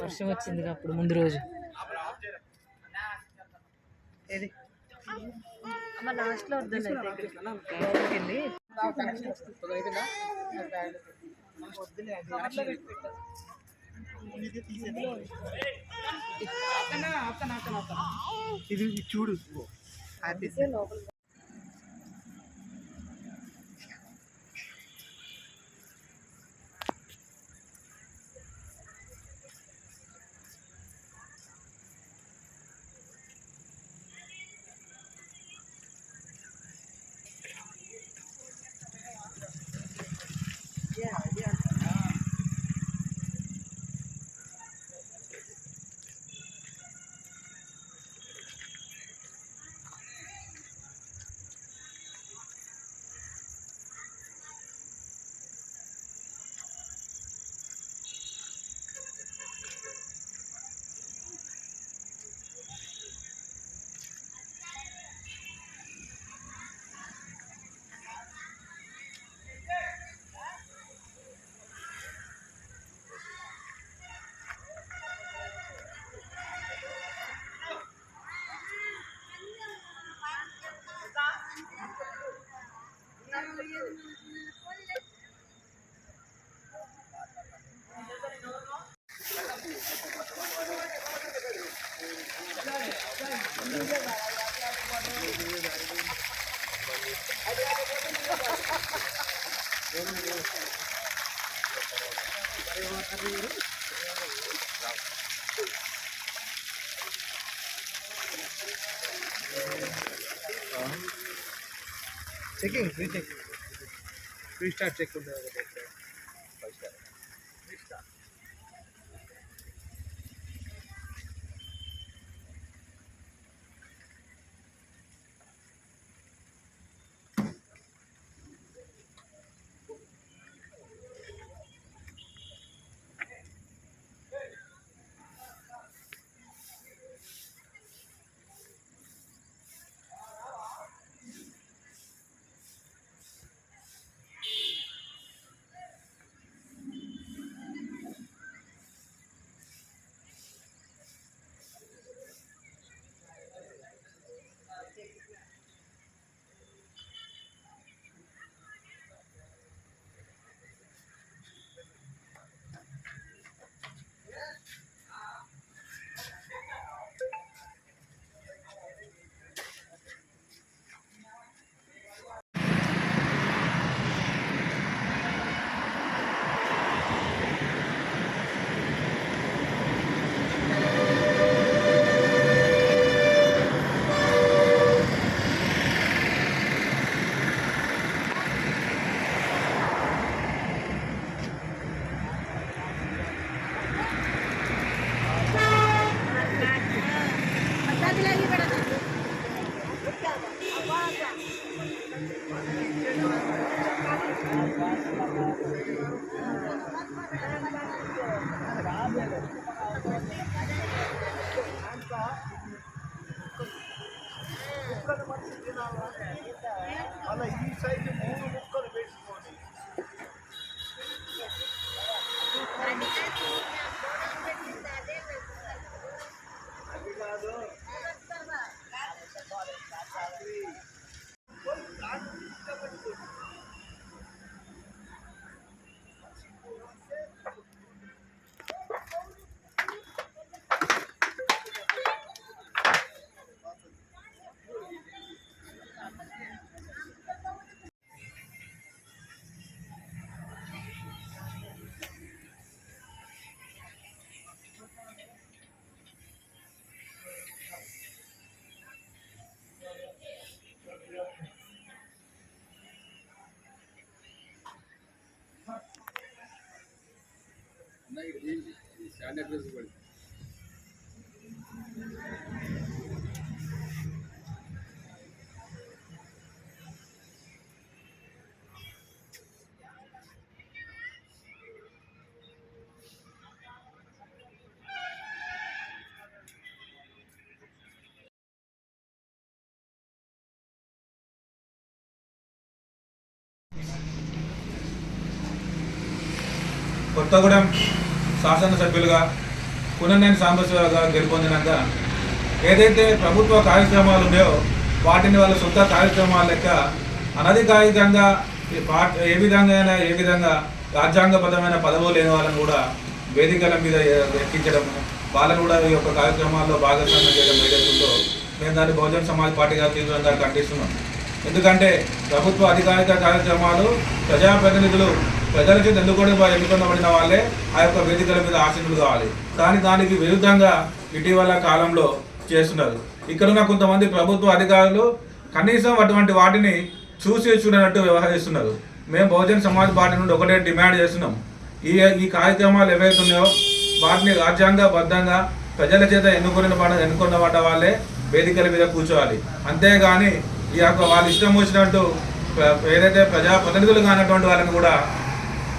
వర్షం వచ్చింది అప్పుడు ముందు రోజు. ఏది? అమ్మ లాస్ట్లో ఇది చూడు happy checking rechecking restart check ಉಂಟು అన్నయ్య శానిటైజర్ పడింది కొత్తగూడెం శాసనసభ్యులుగా పునర్నేని సాంబశివరావు గారు గెలుపొందినాక ఏదైతే ప్రభుత్వ కార్యక్రమాలు ఉన్నాయో వాటిని వాళ్ళ సొంత కార్యక్రమాల లెక్క అనధికారికంగా పార్ట్ ఏ విధంగా అయినా ఏ విధంగా రాజ్యాంగబద్ధమైన పదవులు లేని వాళ్ళని కూడా వేదికల మీద ఎక్కించడము వాళ్ళని కూడా ఈ యొక్క కార్యక్రమాల్లో భాగస్వామ్యం చేయడం ఏదైతుందో మేము దాన్ని బహుజన సమాజ్ పార్టీగా తీవ్రంగా ఖండిస్తున్నాం ఎందుకంటే ప్రభుత్వ అధికారిక కార్యక్రమాలు ప్రజాప్రతినిధులు ప్రజలకి చేత ఎన్నుకొనబడిన వాళ్ళే ఆ యొక్క వేదికల మీద ఆశీనులు కావాలి. కానీ దానికి విరుద్ధంగా ఇటీవల కాలంలో చేస్తున్నారు. ఇక్కడ ఉన్న కొంతమంది ప్రభుత్వ అధికారులు కనీసం అటువంటి వాటిని చూసి చూడనట్టు వ్యవహరిస్తున్నారు. మేము బహుజన సమాజ్ పార్టీ నుండి ఒకటే డిమాండ్ చేస్తున్నాం. ఈ ఈ కార్యక్రమాలు ఏవైతున్నాయో వాటిని రాజ్యాంగబద్ధంగా ప్రజల చేత ఎన్నుకున్న పడ ఎన్నుకున్న పడ్డ వాళ్ళే వేదికల మీద కూర్చోవాలి. అంతేగాని ఈ యొక్క వాళ్ళు ఇష్టం వచ్చినట్టు ఏదైతే ప్రజా ప్రతినిధులు కానటువంటి వాళ్ళని కూడా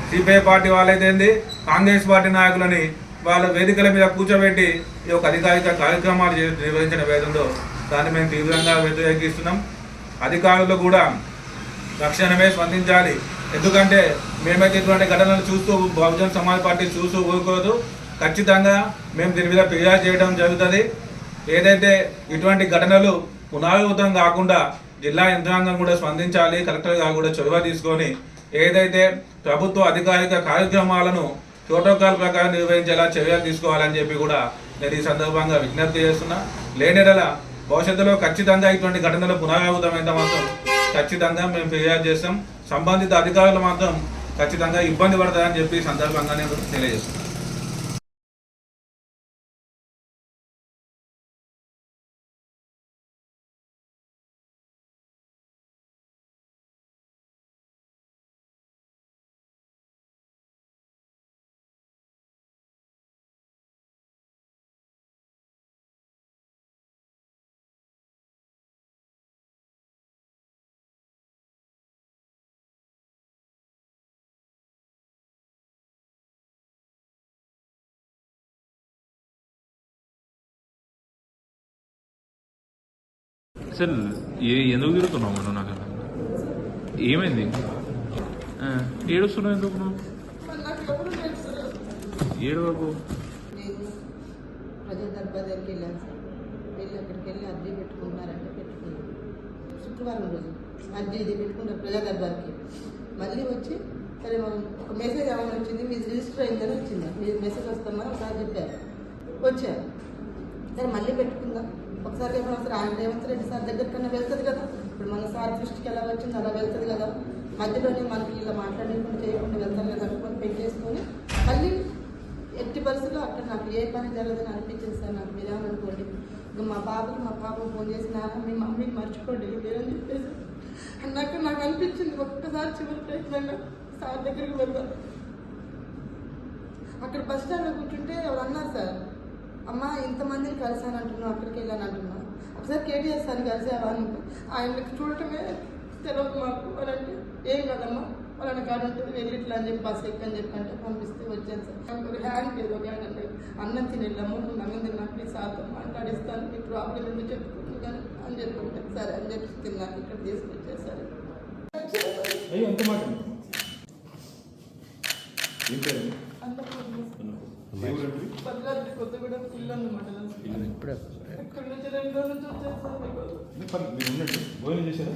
సిపిఐ పార్టీ వాళ్ళైతేంది కాంగ్రెస్ పార్టీ నాయకులని వాళ్ళ వేదికల మీద కూర్చోబెట్టి ఈ యొక్క అధికారిక కార్యక్రమాలు నిర్వహించిన వేదంలో దాన్ని మేము తీవ్రంగా వ్యతిరేకిస్తున్నాం. అధికారులు కూడా తక్షణమే స్పందించాలి. ఎందుకంటే మేమైతే ఇటువంటి ఘటనలు చూస్తూ బహుజన్ సమాజ్ పార్టీ చూస్తూ ఊరుకోదు. ఖచ్చితంగా మేము దీని మీద ఫిర్యాదు చేయడం జరుగుతుంది. ఏదైతే ఇటువంటి ఘటనలు పునరావృతం కాకుండా జిల్లా యంత్రాంగం కూడా స్పందించాలి కలెక్టర్ గారు కూడా చొరవ తీసుకొని ఏదైతే ప్రభుత్వ అధికారిక కార్యక్రమాలను ప్రోటోకాల్ ప్రకారం నిర్వహించేలా చర్యలు తీసుకోవాలని చెప్పి కూడా నేను ఈ సందర్భంగా విజ్ఞప్తి చేస్తున్నా. లేనిడల భవిష్యత్తులో ఖచ్చితంగా ఇటువంటి ఘటనలు పునరావృతమైతే మాత్రం ఖచ్చితంగా మేము ఫిర్యాదు చేస్తాం. సంబంధిత అధికారులు మాత్రం ఖచ్చితంగా ఇబ్బంది పడతారని చెప్పి సందర్భంగా నేను తెలియజేస్తున్నాను అసలు ఏ ఎందుకు తిరుగుతున్నావు మనం నాకు? ఏమైంది? ఏడుస్తున్నావు ఎందుకు నువ్వు? ఏడు బాబు. నేను ప్రజా దర్బార్ దగ్గరికి వెళ్ళాను సార్. వెళ్ళి అక్కడికి వెళ్ళి అర్జీ పెట్టుకున్నారంటే పెట్టుకున్నాను శుక్రవారం రోజు అర్జీ ఇది పెట్టుకున్నారు ప్రజా దర్బార్కి మళ్ళీ వచ్చి సరే మనం ఒక మెసేజ్ ఏమైనా వచ్చింది. మీది రిజిస్టర్ అయిందని వచ్చింది. మీరు మెసేజ్ వస్తామని ఒకసారి చెప్పారు. వచ్చారు. సరే మళ్ళీ పెట్టుకుందాం. ఒకసారి ఏమైనా వస్తారు ఆయన రేవంత్ రెడ్డి సార్ దగ్గర కన్నా వెళ్తుంది కదా. ఇప్పుడు మన సార్ దృష్టికి ఎలా వచ్చింది అలా వెళ్తుంది కదా. మధ్యలోనే మనకి ఇలా మాట్లాడకుండా చేయకుండా వెళ్తాను కదా అనుకొని పెట్టేసుకొని మళ్ళీ ఎట్టి పరిస్థితుల్లో అక్కడ నాకు ఏ పని జరగదని అనిపించింది సార్ నాకు మీరేమనుకోండి ఇంకా మా బాబుకి మా పాప ఫోన్ చేసి నాన్న మీ మమ్మీని మర్చిపోండి మీరని చెప్పేసి అన్నాక నాకు అనిపించింది ఒక్కసారి చివరి ప్రయత్నంగా సార్ దగ్గరికి వెళ్దాం అక్కడ బస్ స్టాండ్లో కూర్చుంటే ఎవరు అన్నారు సార్ అమ్మ ఇంతమందిని కలిసాను అంటున్నావు అక్కడికి వెళ్ళాను అంటున్నావు ఒకసారి కేటీఎస్ అని కలిసావా అని ఆయనకి చూడటమే తెలియదు మాకు. అని అంటే ఏం కదమ్మా వాళ్ళని కాడ ఉంటుంది వెళ్ళి ఇట్లా అని చెప్పి బస్ ఎక్కని చెప్పి అంటే పంపిస్తే వచ్చాను సార్. ఒక హ్యాండ్ లేదు ఒక హ్యాండ్ అంటే అన్నం తినేళ్ళమ్మ నువ్వు అన్నం తిన్నాక నీ సార్తో మాట్లాడిస్తాను మీ ప్రాబ్లం ఏంటో చెప్పుకుంటుంది కానీ అని చెప్పి ఉంటే సరే అని చెప్పి తిన్నాక ఇక్కడ తీసుకొచ్చేసారు. ఎంత మాట? భద్రాద్రి కొత్తగూడెం ఇల్లు అన్నమాట ఇక్కడ నుంచి రెండు రోజుల నుంచి వచ్చేస్తాను భోజనం చేశారా?